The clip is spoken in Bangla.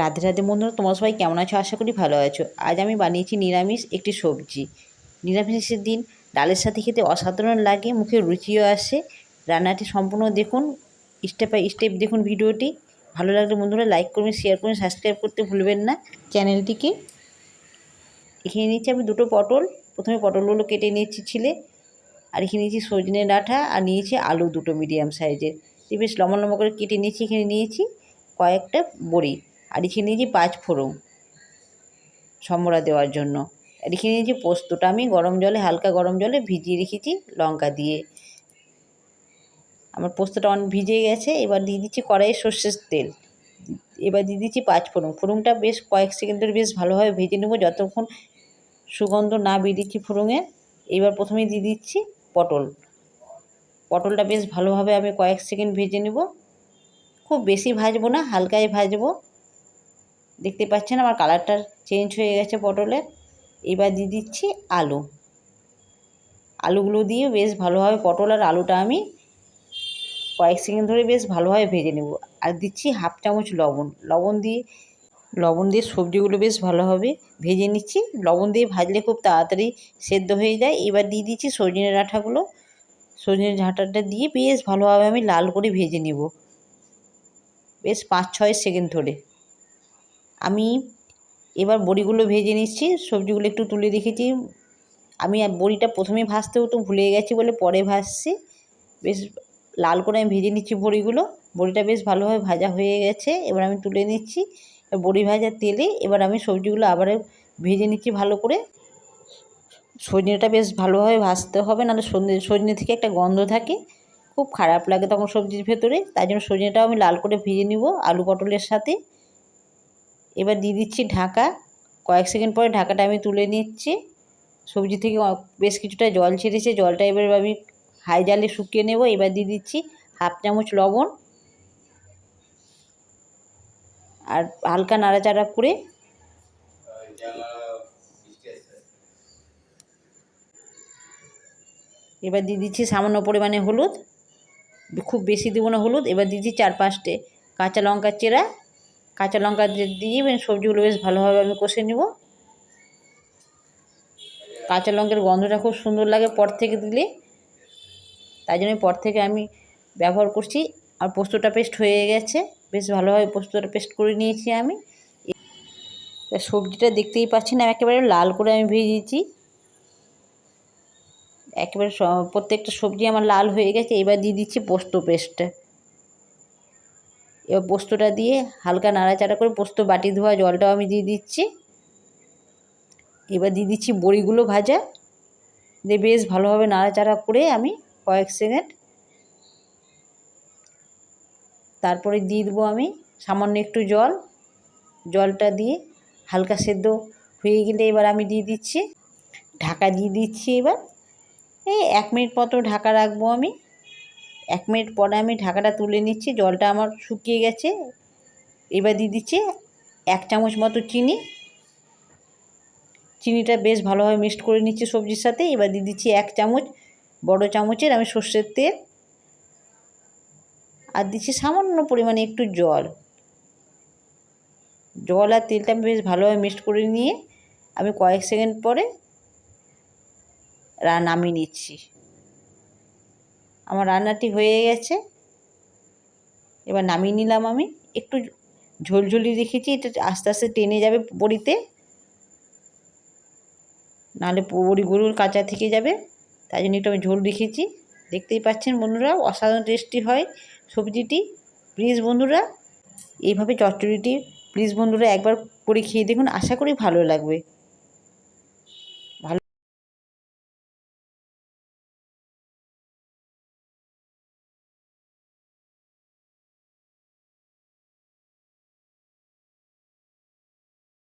রাধে রাধে বন্ধুরা, তোমরা সবাই কেমন আছো? আশা করি ভালো আছো। আজ আমি বানিয়েছি নিরামিষ একটি সবজি। নিরামিষের দিন ডালের সাথে খেতে অসাধারণ লাগে, মুখে রুচিও আসে। রান্নাটি সম্পূর্ণ দেখুন স্টেপ বাই স্টেপ দেখুন ভিডিওটি। ভালো লাগলে বন্ধুরা লাইক করবেন শেয়ার করবেন সাবস্ক্রাইব করতে ভুলবেন না। চ্যানেলটিকে এখানে নিচ্ছি আমি দুটো পটল। প্রথমে পটলগুলো কেটে নিয়েছি ছিলে, আর এখানে নিয়েছি সজনে ডাঁটা, আর নিয়েছি আলু দুটো মিডিয়াম সাইজের বেশ লম্বা লম্বা করে কেটে নিয়েছি, এখানে নিয়েছি কয়েকটা বড়ি। আর এখানে নিয়েছি পাঁচ ফোড়ন সম্বরা দেওয়ার জন্য। আর এখানে নিয়েছি পোস্তটা। আমি গরম জলে, হালকা গরম জলে ভিজিয়ে রেখেছি লঙ্কা দিয়ে। আমার পোস্তটা অনেক ভিজে গেছে। এবার দিয়ে দিচ্ছি কড়াইয়ে সর্ষের তেল। এবার দিয়ে দিচ্ছি পাঁচ ফোড়ন। ফোড়নটা বেশ কয়েক সেকেন্ড ধরে বেশ ভালোভাবে ভেজে নেব। যতক্ষণ সুগন্ধ না বেরিয়েছি ফোড়নের এবার প্রথমে দিয়ে দিচ্ছি পটল। পটলটা বেশ ভালোভাবে আমি কয়েক সেকেন্ড ভেজে নেব। খুব বেশি ভাজবো না হালকাই ভাজবো। দেখতে পাচ্ছেন আমার কালারটা চেঞ্জ হয়ে গেছে পটলের এবার দিয়ে দিচ্ছি আলু। আলুগুলো দিয়ে বেশ ভালোভাবে পটল আর আলুটা আমি কয়েক সেকেন্ড ধরে বেশ ভালোভাবে ভেজে নেব। আর দিচ্ছি হাফ চামচ লবণ। লবণ দিয়ে লবণ দিয়ে সবজিগুলো বেশ ভালোভাবে ভেজে নিচ্ছি। লবণ দিয়ে ভাজলে খুব তাড়াতাড়ি সেদ্ধ হয়ে যায়। এবার দিয়ে দিচ্ছি সজনে ডাঁটাগুলো। সজনে ডাঁটাটা দিয়ে বেশ ভালোভাবে আমি লাল করে ভেজে নেব। বেশ পাঁচ ছয় সেকেন্ড ধরে। আমি এবার বড়িগুলো ভেজে নিচ্ছি, সবজিগুলো একটু তুলে রেখেছি। আমি বড়িটা প্রথমে ভাজতেও তো ভুলে গেছি বলে পরে ভাজছি। বেশ লাল করে আমি ভেজে নিচ্ছি বড়িগুলো। বড়িটা বেশ ভালোভাবে ভাজা হয়ে গেছে, এবার আমি তুলে নিচ্ছি। বড়ি ভাজার তেলে এবার আমি সবজিগুলো আবার ভেজে নিচ্ছি ভালো করে। সজনেটা বেশ ভালোভাবে ভাজতে হবে, নাহলে সজনে সজনে থেকে একটা গন্ধ থাকে, খুব খারাপ লাগে তখন সবজির ভেতরে। তাই জন্য সজনেটাও আমি লাল করে ভেজে নিব আলু পটলের সাথে। এবার দিয়ে দিচ্ছি ঢাকা। কয়েক সেকেন্ড পরে ঢাকাটা আমি তুলে নিচ্ছি। সবজি থেকে বেশ কিছুটা জল ছেড়েছে। জলটা এবার আমি হাই জালে শুকিয়ে নেব। এবার দিয়ে দিচ্ছি হাফ চামচ লবণ আর হালকা নাড়াচাড়া করে এবার দিয়ে দিচ্ছি সামান্য পরিমাণে হলুদ। খুব বেশি দেবো না হলুদ। এবার দিয়ে দিচ্ছি চার পাঁচটে কাঁচা লঙ্কার চেরা কাঁচা লঙ্কা দিয়ে সবজিগুলো বেশ ভালোভাবে আমি কষে নেব। কাঁচা লঙ্কার গন্ধটা খুব সুন্দর লাগে পর থেকে দিলে। তাই জন্য পর থেকে আমি ব্যবহার করছি আর পোস্তটা পেস্ট হয়ে গেছে। বেশ ভালোভাবে পোস্তটা পেস্ট করে নিয়েছি আমি। সবজিটা দেখতেই পাচ্ছেন, আমি একেবারে লাল করে আমি ভেজেছি একেবারে প্রত্যেকটা সবজি আমার লাল হয়ে গেছে, এবার দিয়ে দিচ্ছি পোস্ত পেস্টটা এবার পোস্তটা দিয়ে হালকা নাড়াচাড়া করে পোস্ত বাটি ধোয়া জলটাও আমি দিয়ে দিচ্ছি। এবার দিয়ে দিচ্ছি বড়িগুলো ভাজা। দিয়ে বেশ ভালোভাবে নাড়াচাড়া করে আমি কয়েক সেকেন্ড তারপরে দিয়ে দেবো আমি সামান্য একটু জল। জলটা দিয়ে হালকা সেদ্ধ হয়ে গেলে এবার আমি দিয়ে দিচ্ছি। ঢাকা দিয়ে দিচ্ছি এবার। এই এক মিনিট মতো ঢাকা রাখব আমি। এক মিনিট পরে আমি ঢাকাটা তুলে নিচ্ছি, জলটা আমার শুকিয়ে গেছে। এবার দিয়ে দিচ্ছি এক চামচ মতো চিনি। চিনিটা বেশ ভালোভাবে মিক্সড করে নিচ্ছি সবজির সাথে। এবার দিয়ে দিচ্ছি এক চামচ, বড় চামচের আমি সর্ষের তেল। আর দিচ্ছি সামান্য পরিমাণে একটু জল। জল আর তেলটা আমি বেশ ভালোভাবে মিক্সড করে নিয়ে আমি কয়েক সেকেন্ড পরে নামিয়ে নিচ্ছি। আমার রান্নাটি হয়ে গেছে। এবার নামিয়ে নিলাম আমি। একটু ঝোলঝুলি রেখেছি, এটা আস্তে আস্তে টেনে যাবে বড়িতে। নাহলে বড়িগুলো কাঁচা থেকে যাবে। তাই জন্য একটু আমি ঝোল রেখেছি। দেখতেই পাচ্ছেন বন্ধুরা, অসাধারণ টেস্টি হয় সবজিটি। প্লিজ বন্ধুরা, এইভাবে চচ্চড়িটি প্লিজ বন্ধুরা একবার করে খেয়ে দেখুন। আশা করি ভালো লাগবে।